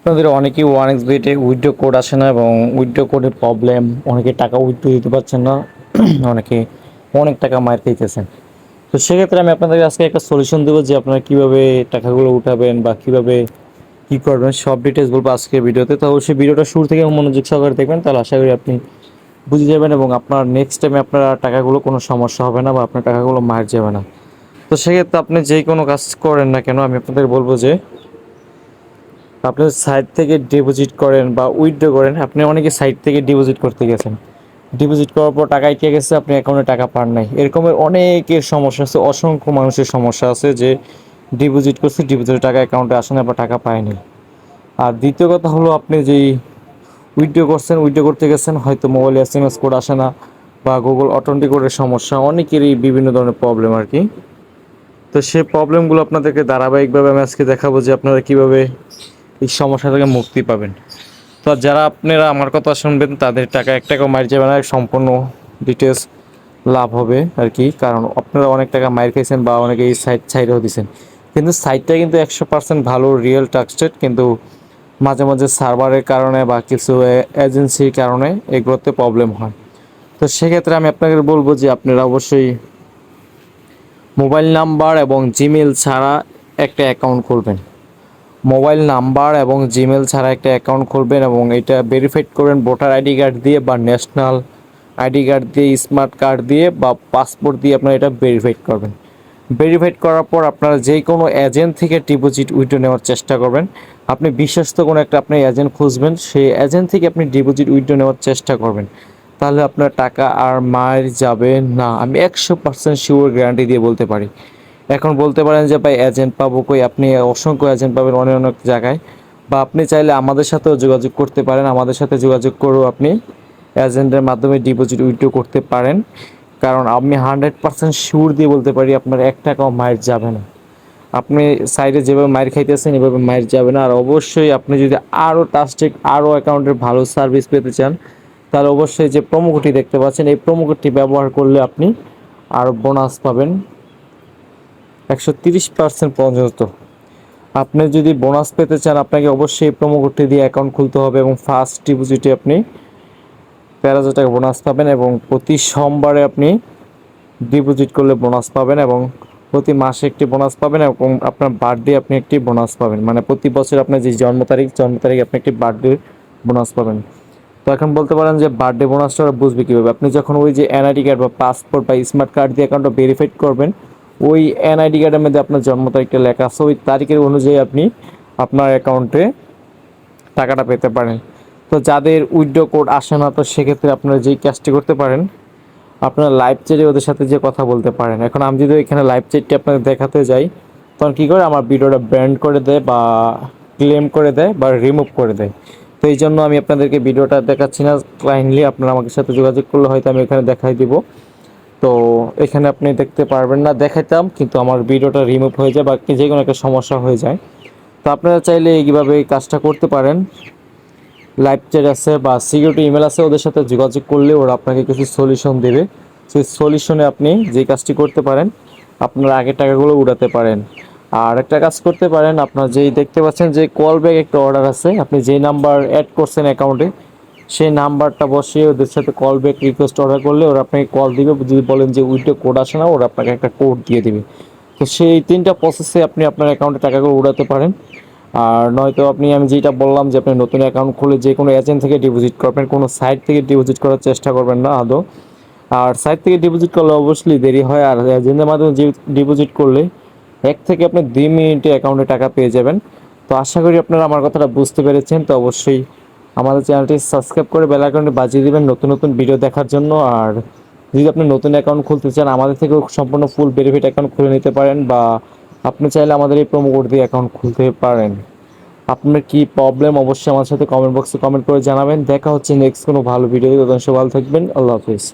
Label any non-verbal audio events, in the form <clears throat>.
আপনাদের অনেকেই one X বেটে উইথড্র কোড আসে না এবং উইথড্র কোডের প্রবলেম অনেকে টাকা উইথড্র দিতে পারছেন না, <clears throat> অনেকে অনেক টাকা মারতে দিতেছেন তো সেক্ষেত্রে আমি আপনাদেরকে আজকে একটা সলিউশন দেবো যে আপনারা কীভাবে টাকাগুলো উঠাবেন বা কীভাবে কী করবেন, সব ডিটেলস বলব আজকে ভিডিওতে। তো অবশ্যই ভিডিওটা শুরু থেকে মনোযোগ সহকারে দেখবেন, তাহলে আশা করি আপনি বুঝে যাবেন এবং আপনার নেক্সট টাইমে আপনার টাকাগুলো কোনো সমস্যা হবে না বা আপনার টাকাগুলো মার যাবে না। তো সেক্ষেত্রে আপনি যে কোনো কাজ করেন না কেন, আমি আপনাদের বলব যে আপনি সাইট থেকে ডিপোজিট করেন বা উইথড্র করেন, আপনি অনেকে সাইট থেকে ডিপোজিট করতে গেছেন। ডিপোজিট করার পর টাকা কে গেছে, আপনি অ্যাকাউন্টে টাকা পান নাই। এরকমের অনেকের সমস্যা আছে, অসংখ্য মানুষের সমস্যা আছে যে ডিপোজিট করছে ডিপোজিটের টাকা অ্যাকাউন্টে আসে না বা টাকা পায়নি আর দ্বিতীয় কথা হলো, আপনি যেই উইথড্র করছেন উইথড্র করতে গেছেন, হয়তো মোবাইলে এস এম এস কোড আসে না বা গুগল অথেন্টিকেটের সমস্যা, অনেকেরই বিভিন্ন ধরনের প্রবলেম আর কি। তো সেই প্রবলেমগুলো আপনাদেরকে ধারাবাহিকভাবে আমি আজকে দেখাবো যে আপনারা কীভাবে এই সমস্যা থেকে মুক্তি পাবেন। তো যারা আপনারা আমার কথা শুনবেন, তাদের টাকা এক টাকাও মার যাবে না, সম্পূর্ণ ডিটেলস লাভ হবে আর কি কারণ আপনারা অনেক টাকা মার খাইছেন বা অনেকে এই সাইট ছাইরেও দিয়েছেন কিন্তু সাইটটা কিন্তু একশো পার্সেন্ট ভালো রিয়েল ট্রাস্টেড কিন্তু মাঝে মাঝে সার্ভারের কারণে বা কিছু এজেন্সির কারণে এগুলোতে প্রবলেম হয়। তো সেক্ষেত্রে আমি আপনাকে বলব যে আপনারা অবশ্যই মোবাইল নাম্বার এবং জিমেল ছাড়া একটা অ্যাকাউন্ট খুলবেন। মোবাইল নাম্বার এবং জিমেল ছাড়া একটা অ্যাকাউন্ট খুলবেন এবং এটা ভেরিফাইড করবেন ভোটার আইডি কার্ড দিয়ে বা ন্যাশনাল আইডি কার্ড দিয়ে, স্মার্ট কার্ড দিয়ে বা পাসপোর্ট দিয়ে আপনারা এটা ভেরিফাইড করবেন। ভেরিফাইড করার পর আপনারা যে কোনো এজেন্ট থেকে ডিপোজিট উইথড্র নেওয়ার চেষ্টা করবেন। আপনি বিশ্বস্ত কোনো একটা আপনি এজেন্ট খুঁজবেন, সেই এজেন্ট থেকে আপনি ডিপোজিট উইথড্র নেওয়ার চেষ্টা করবেন। তাহলে আপনার টাকা আর মার যাবে না, আমি একশো পার্সেন্ট শিওর গ্যারান্টি দিয়ে বলতে পারি। এখন বলতে পারেন যে, ভাই এজেন্ট পাবো কই? আপনি অসংখ্য এজেন্ট পাবেন অনেক অনেক জায়গায়। বা আপনি চাইলে আমাদের সাথেও যোগাযোগ করতে পারেন। আমাদের সাথে যোগাযোগ করেও আপনি এজেন্টের মাধ্যমে ডিপোজিট উইথড্র করতে পারেন। কারণ আমি হান্ড্রেড পার্সেন্ট শিওর দিয়ে বলতে পারি, আপনার এক টাকাও মায়ের যাবে না। আপনি সাইডে যেভাবে মায়ের খাইতেছেন, এভাবে মায়ের যাবে না। আর অবশ্যই আপনি যদি আরও টাস্টিক আরও অ্যাকাউন্টের ভালো সার্ভিস পেতে চান, তাহলে অবশ্যই যে প্রোমো কোডটি দেখতে পাচ্ছেন, এই প্রোমো কোডটি ব্যবহার করলে আপনি আরও বোনাস পাবেন। একশো তিরিশ পার্সেন্ট পর্যন্ত। আপনি যদি বোনাস পেতে চান, আপনাকে অবশ্যই প্রোমো কোডটি দিয়ে অ্যাকাউন্ট খুলতে হবে এবং ফার্স্ট ডিপোজিটে আপনি তেরো হাজার টাকা বোনাস পাবেন এবং প্রতি সোমবারে আপনি ডিপোজিট করলে বোনাস পাবেন এবং প্রতি মাসে একটি বোনাস পাবেন এবং আপনার বার্থডে আপনি একটি বোনাস পাবেন। মানে প্রতি বছর আপনার যে জন্ম তারিখ জন্ম তারিখ আপনি একটি বার্থডে বোনাস পাবেন। তো এখন বলতে পারেন যে বার্থডে বোনাসটা ওরা বুঝবে কীভাবে? আপনি যখন ওই যে এনআইডি কার্ড বা পাসপোর্ট বা স্মার্ট কার্ড দিয়ে অ্যাকাউন্টটা ভেরিফাইড করবেন ওই এনআইডি কার্ডের মধ্যে আপনার জন্ম তারিখটা লেখা আছে। ওই তারিখের অনুযায়ী আপনি আপনার অ্যাকাউন্টে টাকাটা পেতে পারেন। তো যাদের উইথড্র কোড আসে না, তো সেক্ষেত্রে আপনারা যেই কাজটি করতে পারেন, আপনারা লাইভ চ্যাটে ওদের সাথে যে কথা বলতে পারেন। এখন আমি যদি এখানে লাইভ চ্যাটটি আপনাদের দেখাতে যাই, তখন কী করে? আমার ভিডিওটা ব্যান্ড করে দেয় বা ক্লেম করে দেয় বা রিমুভ করে দেয়। তো এই জন্য আমি আপনাদেরকে ভিডিওটা দেখাচ্ছি না। কাইন্ডলি আপনারা আমাকে সাথে যোগাযোগ করলে হয়তো আমি এখানে দেখাই দিব। তো এখানে আপনি দেখতে পারবেন না, দেখাইতাম, কিন্তু আমার ভিডিওটা রিমুভ হয়ে যায় বা যে কোনো একটা সমস্যা হয়ে যায়। তো আপনারা চাইলে এইভাবে এই কাজটা করতে পারেন। লাইভ চ্যাট আছে বা সিকিউরিটি ইমেল আছে, ওদের সাথে যোগাযোগ করলে ওরা আপনাকে কিছু সলিউশন দেবে। সেই সলিউশনে আপনি যে কাজটি করতে পারেন, আপনার আগের টাকাগুলো উড়াতে পারেন। আর একটা কাজ করতে পারেন, আপনার যেই দেখতে পাচ্ছেন যে কল ব্যাক একটা অর্ডার আছে, আপনি যেই নাম্বার অ্যাড করছেন অ্যাকাউন্টে সেই নাম্বারটা বসিয়ে ওদের সাথে কল ব্যাক রিকোয়েস্ট অর্ডার করলে ওরা আপনাকে কল দিবে। যদি বলেন যে উইথড্র কোড আসে না, ওরা আপনাকে একটা কোড দিয়ে দিবে। তো সেই তিনটা প্রসেসে আপনি আপনার অ্যাকাউন্টে টাকাগুলো উড়াতে পারেন। আর নয়তো আপনি, আমি যেটা বললাম যে আপনি নতুন অ্যাকাউন্ট খুলে যে কোনো এজেন্ট থেকে ডিপোজিট করবেন কোনো সাইট থেকে ডিপোজিট করার চেষ্টা করবেন না আদৌ। আর সাইট থেকে ডিপোজিট করলে অবশ্যই দেরি হয়। আর এজেন্টের মাধ্যমে ডিপোজিট করলে এক থেকে আপনি দুই মিনিটে অ্যাকাউন্টে টাকা পেয়ে যাবেন। তো আশা করি আপনারা আমার কথাটা বুঝতে পেরেছেন। তো অবশ্যই আমাদের চ্যানেলটি সাবস্ক্রাইব করে বেল আইকনটি বাজিয়ে দিবেন নতুন নতুন ভিডিও দেখার জন্য। আর যদি আপনি নতুন অ্যাকাউন্ট খুলতে চান, আমাদের থেকে সম্পূর্ণ ফুল বেনিফিট অ্যাকাউন্ট খুলে নিতে পারেন বা আপনি চাইলে আমাদের এই প্রোমো কোড দিয়ে অ্যাকাউন্ট খুলতে পারেন। আপনার কি প্রবলেম অবশ্যই আমার সাথে কমেন্ট বক্সে কমেন্ট করে জানাবেন। দেখা হচ্ছে নেক্সট কোনো ভালো ভিডিও তখন ভালো থাকবেন। আল্লাহ হাফিজ।